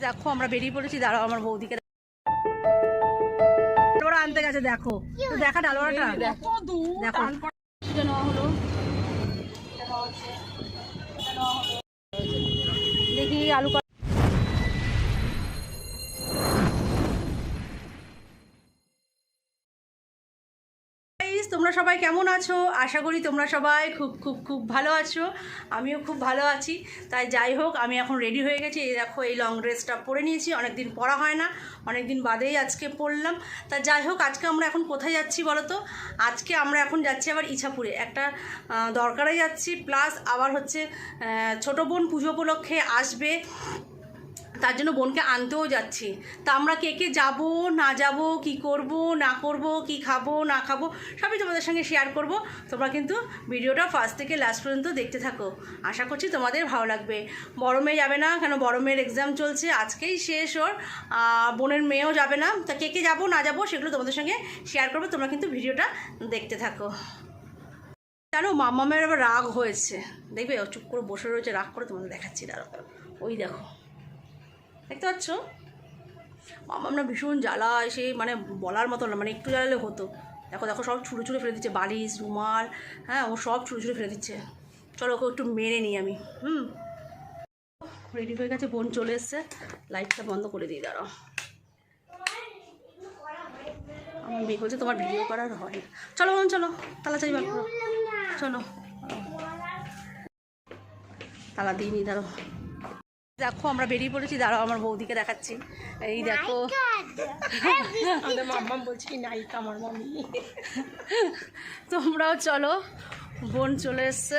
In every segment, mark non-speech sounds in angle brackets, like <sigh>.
দেখো আমরা বেরিয়ে পড়েছি দাঁড়াও আমার বৌদিকে আনতে গেছে দেখো। দেখা ডালোয়াটা দেখো। দেখি। আলু তোমরা সবাই কেমন আছো? আশা করি তোমরা সবাই খুব খুব খুব ভালো আছো। আমিও খুব ভালো আছি। তাই যাই হোক, আমি এখন রেডি হয়ে গেছি। এই দেখো, এই লং ড্রেসটা পরে নিয়েছি। অনেক দিন পরা হয় না। অনেক দিন বাদেই আজকে পরলাম। তা যাই হোক, আজকে আমরা এখন কোথায় যাচ্ছি বলো তো? আজকে আমরা এখন যাচ্ছি আবার ইছাপুরে। একটা দরকারে যাচ্ছি। প্লাস আবার হচ্ছে ছোটো বোন পুজো উপলক্ষে আসবে। তার জন্য বোনকে আনতেও যাচ্ছি। তা আমরা কে কে যাব, না যাব, কি করব, না করব, কি খাব, না খাব, সবই তোমাদের সঙ্গে শেয়ার করব। তোমরা কিন্তু ভিডিওটা ফার্স্ট থেকে লাস্ট পর্যন্ত দেখতে থাকো। আশা করছি তোমাদের ভালো লাগবে। বড় মেয়ে যাবে না, কেন বড় মেয়ের এক্সাম চলছে, আজকেই শেষ ওর। বোনের মেয়েও যাবে না। তা কে কে যাব, না যাব, সেগুলো তোমাদের সঙ্গে শেয়ার করব। তোমরা কিন্তু ভিডিওটা দেখতে থাকো। জানো মাম্মামের আবার রাগ হয়েছে। দেখবে চুপ করে বসে রয়েছে, রাগ করে তোমাদের দেখাচ্ছি, দাঁড়াও। ওই দেখো। দেখতে পাচ্ছ? আমরা ভীষণ জ্বালা এসে মানে বলার মতো না মানে একটু জ্বালালে হতো। দেখো দেখো, সব ছুঁড়ে ছুঁড়ে ফেলে দিচ্ছে, বালিশ, রুমাল হ্যাঁ ও সব ছুঁড়ে ছুঁড়ে ফেলে দিচ্ছে। চলো, ওকে একটু মেরে নিই আমি, হুম? রেডি হয়ে গেছে, বোন চলে এসছে। লাইটটা বন্ধ করে দিই দাঁড়াও। আমার মেয়ে বলছে, তোমার ভিডিও করার হয় চলো, বোন, চলো তালা চাই বার চলো তালা দিই নি দাঁড়াও। দেখো আমরা বেরিয়ে পড়েছি। দাঁড়াও আমার বৌদিকে দেখাচ্ছি। এই দেখো। <laughs> আমাদের মাম্মা বলছে নায়িকা আমার মামি তোমরাও চলো বোন চলে এসছে।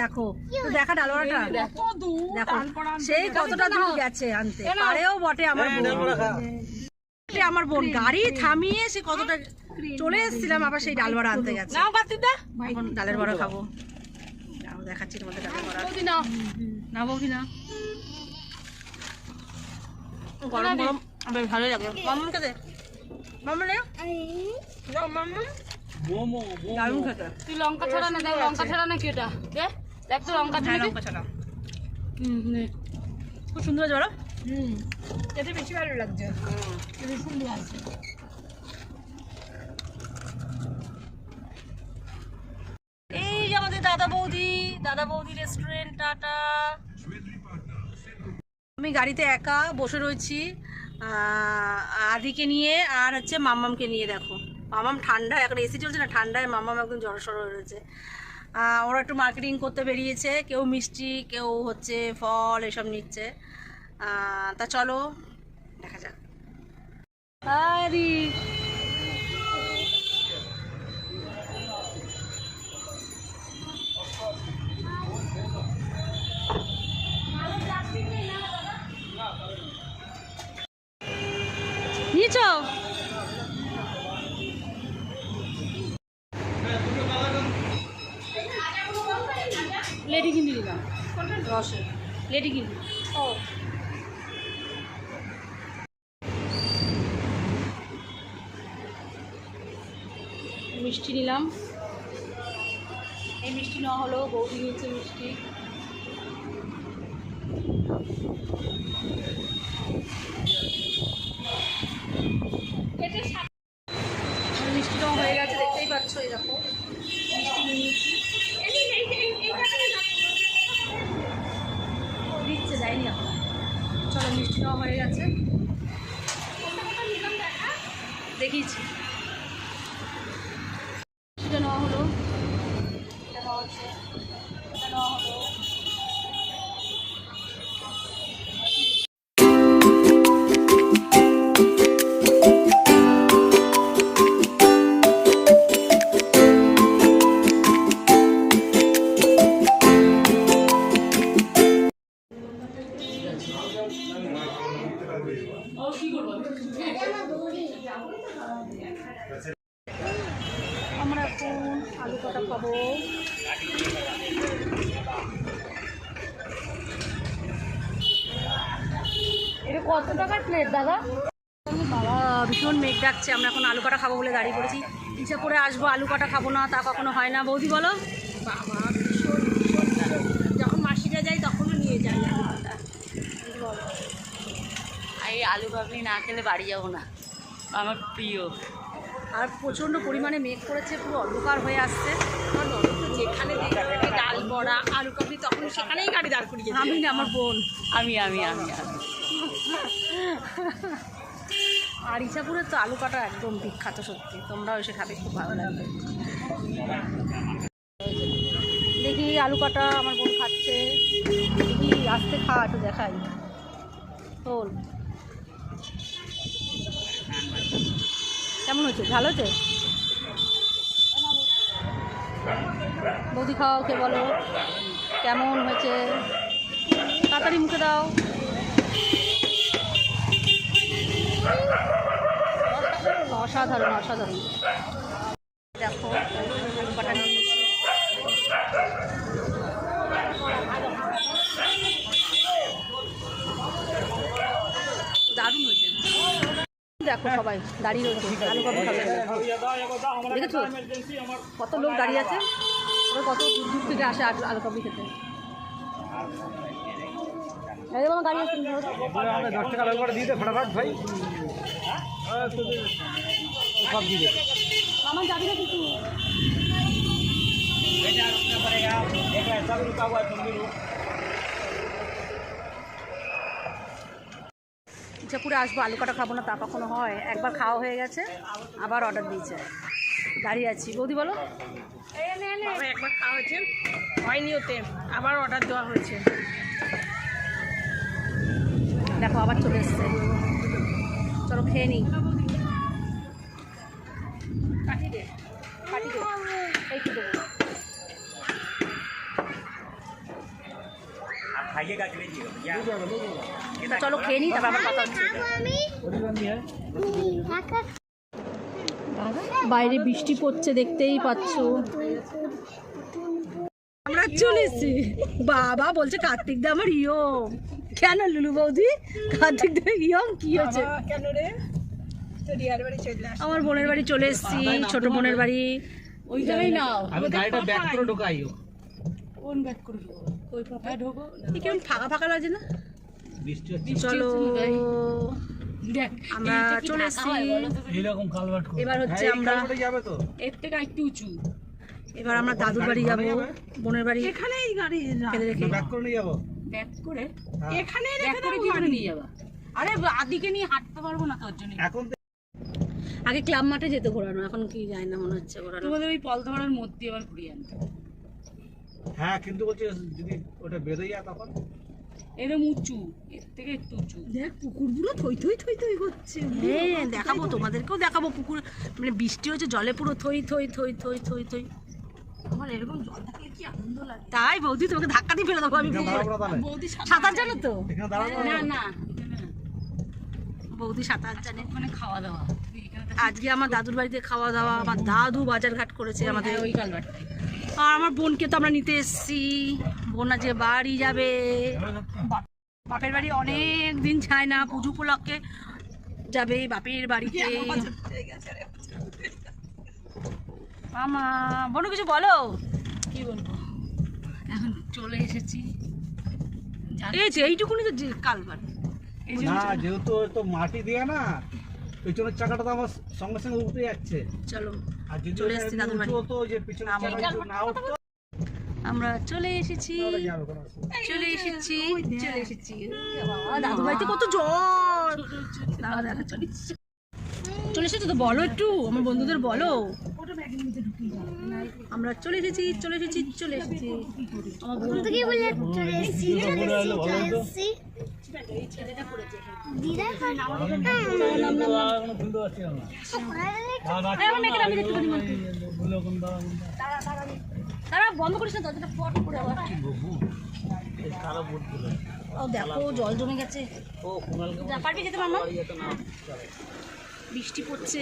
দেখো। দেখা দূর দেখো। সেই কতটা দূর গেছে আনতে। পারেও বটে আমার বোন। আমার বোন গাড়ি থামিয়ে সে কতটা চলে এসেছিলাম আবার সেই ডাল বড়া আনতে গেছে। এখন ডালের বড়া খাব। দেখাচ্ছি তোমাদের ডালের বড়া। না বৌদি না গরম গরম। বেশ ভালোই লাগে। মামুনকে দে মামুন নে দারুণ খেতে। তুই লঙ্কা ছাড়া না লঙ্কা ছাড়া নাকি ওটা। দে। তো লঙ্কা হ্যাঁ লঙ্কা ছাড়া। খুব সুন্দর আছে বলো হুম। খেতে বেশি ভালো লাগছে। খেতে সুন্দর আছে। এই যে আমাদের দাদা বৌদি দাদা বৌদি রেস্টুরেন্ট টাটা। আমি গাড়িতে একা বসে রয়েছি। আদিকে নিয়ে আর হচ্ছে মাম্মামকে নিয়ে দেখো। মামাম ঠান্ডা এখন এসি চলছে না ঠান্ডায় মাম্মাম একদম জড়সড় হয়ে রয়েছে। ওরা একটু মার্কেটিং করতে বেরিয়েছে। কেউ মিষ্টি, কেউ হচ্ছে ফল এসব নিচ্ছে। তা চলো, দেখা যাক। আদি রসে লেডি কিনে ও মিষ্টি নিলাম এই মিষ্টি নেওয়া হলো বৌদি নিয়েছে মিষ্টি মিষ্টিটাও হয়ে গেছে দেখতেই পাচ্ছ দেখো মিষ্টি নিয়েছি দিচ্ছে যায়নি চলো মিষ্টি নেওয়া হয়ে গেছে। দেখিয়েছি আমরা এখন আলু কটা খাব। এটা কত টাকার প্লেট দাদা? বাবা ভীষণ মেঘ ডাকছে আমরা এখন আলু কাটা খাব বলে দাঁড়িয়ে পড়েছি। ইচ্ছা করে আসব আলু কাটা খাব না তা কখনো হয় না। বৌদি বলো। বাবা ভীষণ। যখন মাসিরা যায় তখনও নিয়ে। বলো এই আলু কাবলি না খেলে বাড়ি যাব না। আমার প্রিয়। আর প্রচণ্ড পরিমাণে মেঘ করেছে পুরো অন্ধকার হয়ে আসছে। যেখানে দেখবে ডাল বড়া আলু কাবলি তখন সেখানেই গাড়ি দাঁড় করিয়ে। আমি না আমার বোন। আমি আমি আমি আমি। আর ইচ্ছাপুরের তো আলু কাটা একদম বিখ্যাত সত্যি। তোমরাও এসে খাবে খুব ভালো লাগবে। দেখি আলু কাটা আমার বোন খাচ্ছে। দেখি আস্তে খা একটু দেখাই। তোল। কেমন হয়েছে? ভালো হয়েছে? বৌদি খাও কে বলো। কেমন হয়েছে? তাড়াতাড়ি মুখে দাও। অসাধারণ অসাধারণ। দেখো কাটা নিয়ে নিয়েছি। দারুণ হয়েছে দেখো সবাই দাঁড়িয়ে রয়েছে আলু কাটা খাবে। দেখেছ? কত লোক দাঁড়িয়ে আছে? ওরা কত দূর দূর থেকে আসে আলু কাবলি খেতে। এই যে বাবা গাড়ি আছে দশ টাকা লাগবে দিয়ে ফটাফট ভাই। সব দিয়ে আমার যাবি না কিছু ইচ্ছাপুরে আসব আলু কাটা খাব না তা কখনো হয়। একবার খাওয়া হয়ে গেছে আবার অর্ডার দিয়েছে। দাঁড়িয়ে আছি। বৌদি বলো। একবার খাওয়া হয়েছে। হয়নি ওতে। আবার অর্ডার দেওয়া হয়েছে। দেখো আবার চলে এসছে। চলো খেয়ে নিই। চলো খেয়ে নিই তারপর আবার কথা হচ্ছে। বাইরে বৃষ্টি পড়ছে দেখতেই পাচ্ছ। আমরা চলে এসেছি। বাবা বলছে কার্তিক দা আমার ইয়ং কেন লুলু বৌদি? কার্তিক দা ইয়ং কি হয়েছে? বাবা, কেন রে? তো রিয়ার বাড়ি চলে আস আমার বোনের বাড়ি চলে এসেছি ছোট বোনের বাড়ি। ওই জায়গায় নাও। আমি গাড়িটা ব্যাক করে ঢোকাইও। কোন ব্যাগ করে ঢোকো। ওই পাপা হ্যাঁ ঢোকো। কেমন ফাঁকা ফাঁকা লাগছে না? চলো। আমরা চলে এসেছি। হয় এবার হচ্ছে হ্যাঁ, আমরা এর থেকে একটু উঁচু। এবার আমরা দাদুর বাড়ি যাব বোনের বাড়ি এখানেই গাড়ি ফেলে রেখে ব্যাক করে নিয়ে যাব। ব্যাগ করে? এখানেই ব্যাগ রেখে দেবো করে নিয়ে যাবা? আরে আদিকে নিয়ে হাঁটতে পারব না তোর জন্য। এখন আগে ক্লাব মাঠে যেত ঘোরানো এখন কি যায় না মনে হচ্ছে ঘোরানো। তোমাদের ওই পল ধরার মধ্যে আবার ঘুরিয়ে আনতে হ্যাঁ কিন্তু বলছি যদি ওটা বেঁধে যায় তখন? এরম উঁচু এর থেকে একটু উঁচু। দেখ পুকুরগুলো থই থই থই থই করছে হ্যাঁ দেখাবো তোমাদেরকেও দেখাবো পুকুর। মানে বৃষ্টি হচ্ছে জলে পুরো থই থই থই থই থই থই। আমার এরকম জল থাকলে কি আনন্দ লাগে? তাই বৌদি তোমাকে ধাক্কা দিয়ে ফেলে দেবো আমি। বৌদি সাঁতার জানো তো? না না না বৌদি সাঁতার জানে। ওখানে খাওয়া দাওয়া। আজকে আমার দাদুর বাড়িতে খাওয়া দাওয়া আমার দাদু বাজার ঘাট করেছে আমাদের। ওই কালবারটাই আর আমার বোনকে তো আমরা নিতে এসেছি। বোন আজকে বাড়ি যাবে। বাপের বাড়ি অনেক দিন যায় না পুজো উপলক্ষে যাবে বাপের বাড়িতে। মামা বোন কিছু বলো? কি বলব? এখন চলে এসেছি। এই যে এইটুকুনি তো কালবার। এই যে না যেহেতু তো মাটি দিয়ে না পেছনের চাকাটা তো আমার সঙ্গে সঙ্গে উঠে যাচ্ছে। চলো। চলে এসেছি দাদুর বাড়ি। আমরা- চলে এসেছি। চলে এসেছি। চলে এসেছি। দাদুর বাড়িতে কত জল দেখা চলে চলে এসেছ তো বলো একটু আমার বন্ধুদের বলো। আমরা চলে এসেছি চলে এসেছি চলে এসেছি। আমার বন্ধু থেকে বলে? চলে এসেছি চলে এসেছি না। বন্ধ করিস দরজাটা ফট করে আবার। ও দেখো জল জমে গেছে পারবি যেতে মামা। বৃষ্টি পড়ছে